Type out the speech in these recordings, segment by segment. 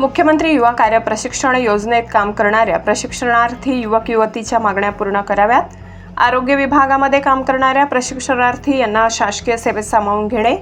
मुख्यमंत्री युवा कार्य प्रशिक्षण योजनेत काम करणाऱ्या प्रशिक्षणार्थी युवक युवतीच्या मागण्या पूर्ण कराव्यात. आरोग्य विभागामध्ये काम करणाऱ्या प्रशिक्षणार्थी यांना शासकीय सेवेत सामावून घेणे.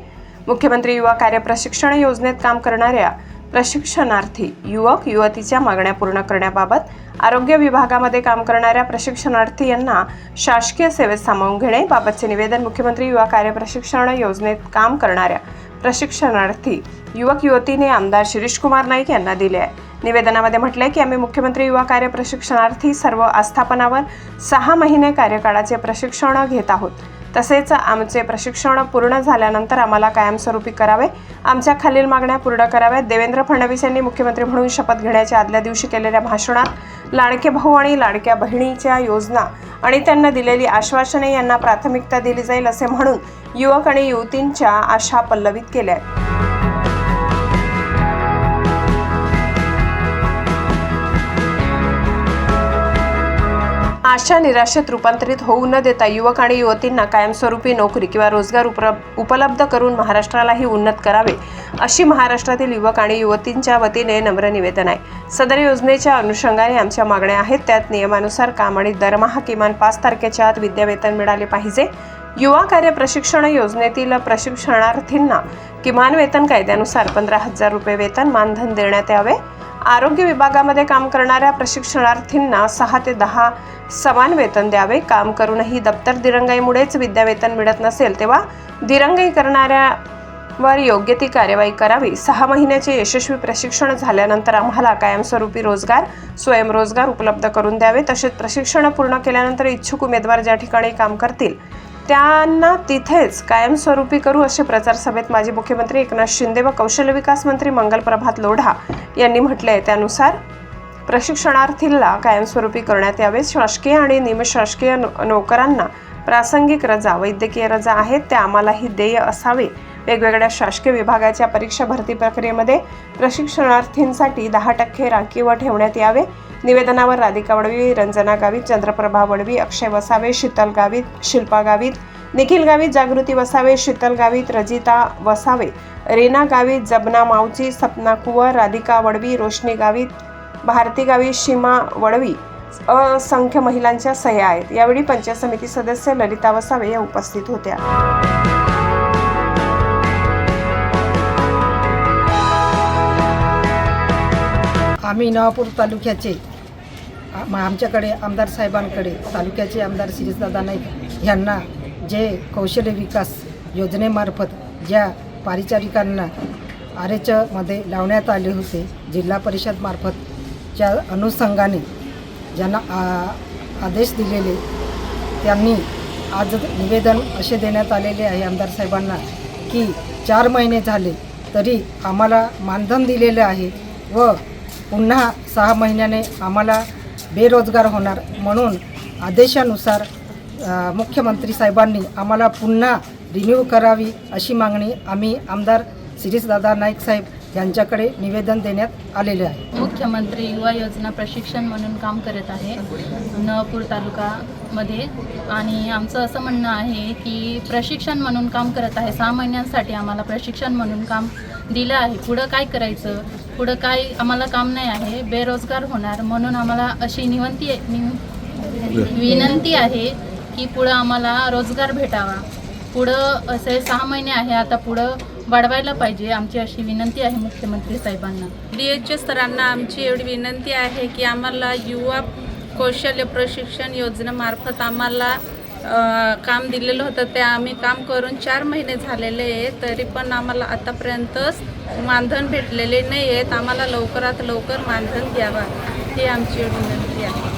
मुख्यमंत्री युवा कार्य प्रशिक्षण योजनेत काम करणाऱ्या प्रशिक्षणार्थी युवक युवतीच्या मागण्या पूर्ण करण्याबाबत आरोग्य विभागामध्ये काम करणाऱ्या प्रशिक्षणार्थी यांना शासकीय सेवेत सामावून घेणे बाबतचे निवेदन मुख्यमंत्री युवा कार्य प्रशिक्षण योजनेत काम करणाऱ्या प्रशिक्षणार्थी युवक युवतीने आमदार शिरीष कुमार नाईक यांना दिले आहे. निवेदनामध्ये म्हटलंय की आम्ही मुख्यमंत्री युवा कार्य प्रशिक्षणार्थी सर्व आस्थापनावर सहा महिने कार्यकाळाचे प्रशिक्षण घेत आहोत. तसेच आमचे प्रशिक्षण पूर्ण झाल्यानंतर आम्हाला कायमस्वरूपी करावे. आमच्या खालील मागण्या पूर्ण कराव्यात. देवेंद्र फडणवीस यांनी मुख्यमंत्री म्हणून शपथ घेण्याच्या आदल्या दिवशी केलेल्या भाषणात लाडके भाऊ आणि लाडक्या बहिणीच्या योजना आणि त्यांना दिलेली आश्वासने यांना प्राथमिकता दिली जाईल असे म्हणून युवक आणि युवतींच्या आशा पल्लवित केल्या आशा निराशेत रूपांतरित होऊ न देता युवक आणि युवतींना कायमस्वरूपी नोकरी किंवा रोजगार उपलब्ध करून महाराष्ट्रालाही उन्नत करावे अशी महाराष्ट्रातील युवक आणि युवतींच्या वतीने नम्र निवेदन आहे. सदर योजनेच्या अनुषंगाने आमच्या मागण्या आहेत. त्यात नियमानुसार काम आणि दरमहा किमान पाच तारखेच्या आत विद्यावेतन मिळाले पाहिजे. युवा कार्य प्रशिक्षण योजनेतील प्रशिक्षणार्थींना किमान वेतन कायद्यानुसार पंधरा हजार रुपये वेतन मानधन देण्यात यावे. आरोग्य विभागामध्ये काम करणाऱ्या प्रशिक्षणार्थींना सहा ते दहा समान वेतन द्यावे. काम करूनही दप्तर दिरंगाईमुळेच विद्यावेतन मिळत नसेल तेव्हा दिरंगाई करणाऱ्यावर योग्य ती कार्यवाही करावी. सहा महिन्याचे यशस्वी प्रशिक्षण झाल्यानंतर आम्हाला कायमस्वरूपी रोजगार स्वयंरोजगार उपलब्ध करून द्यावे. तसेच प्रशिक्षण पूर्ण केल्यानंतर इच्छुक उमेदवार ज्या ठिकाणी काम करतील त्यांना तिथेच कायमस्वरूपी करू असे प्रचार सभेत माजी मुख्यमंत्री एकनाथ शिंदे व कौशल्य विकास मंत्री मंगल प्रभात लोढा यांनी म्हटले आहे त्यानुसार प्रशिक्षणार्थीला कायमस्वरूपी करण्यात यावे शासकीय आणि निमशासकीय नोकरांना प्रासंगिक रजा वैद्यकीय रजा आहेत. त्या आम्हालाही देय असावे. वेगवेगळ्या शासकीय विभागाच्या परीक्षा भरती प्रक्रियेमध्ये प्रशिक्षणार्थींसाठी दहा टक्के राखीव ठेवण्यात यावे. निवेदनावर राधिका वडवी रंजना गावित चंद्रप्रभा वडवी अक्षय वसावे शीतल गावित शिल्पा गावित निखिल गावित जागृती वसावे शीतल गावित रजिता वसावे रेना गावित जबना मावची सपना कुवर राधिका वडवी रोशनी गावित भारती गावित सीमा वडवी असंख्य महिलांच्या सह्या आहेत. यावेळी पंचायत समिती सदस्य ललिता वसावे या उपस्थित होत्या. आम्ही नवापूर तालुक्याचे आमच्याकडे आमदार साहेबांकडे तालुक्याचे आमदार शिरीषदादा नाईक यांना जे कौशल्य विकास योजनेमार्फत ज्या पारिचारिकांना आर एच मध्ये लावण्यात आले होते जिल्हा परिषदमार्फतच्या अनुषंगाने ज्यांना आ- आदेश दिलेले त्यांनी आज निवेदन असे देण्यात आलेले आहे आमदार साहेबांना की चार महिने झाले तरी आम्हाला मानधन दिलेले आहे व पुन्हा सहा महिन्याने आम्हाला बेरोजगार होणार म्हणून आदेशानुसार मुख्यमंत्री साहेबांनी आम्हाला पुन्हा रिन्यू करावी अशी मागणी आम्ही आमदार शिरीषदादा नाईक साहेब यांच्याकडे निवेदन देण्यात आलेले आहे. मुख्यमंत्री युवा योजना प्रशिक्षण म्हणून काम करत आहे नवापूर तालुकामध्ये आणि आमचं असं म्हणणं आहे की प्रशिक्षण म्हणून काम करत आहे. सहा महिन्यांसाठी आम्हाला प्रशिक्षण म्हणून काम दिलं आहे. पुढं काय करायचं? पुढं काय आम्हाला काम नाही आहे. बेरोजगार होणार म्हणून आम्हाला अशी निवंती निव- विनंती आहे की पुढं आम्हाला रोजगार भेटावा. पुढं असे सहा महिने आहे. आता पुढं वाढवायला पाहिजे आमची अशी विनंती आहे मुख्यमंत्री साहेबांना. डी एच सरांना आमची एवढी विनंती आहे की आम्हाला युवा कौशल्य प्रशिक्षण योजनेमार्फत आम्हाला काम दिलेलं होतं ते आम्ही काम करून चार महिने झालेले आहे तरी पण आम्हाला आतापर्यंतच मानधन भेटलेले नाही आहेत आम्हाला लवकरात लवकर मानधन द्यावा ही आमची विनंती आहे.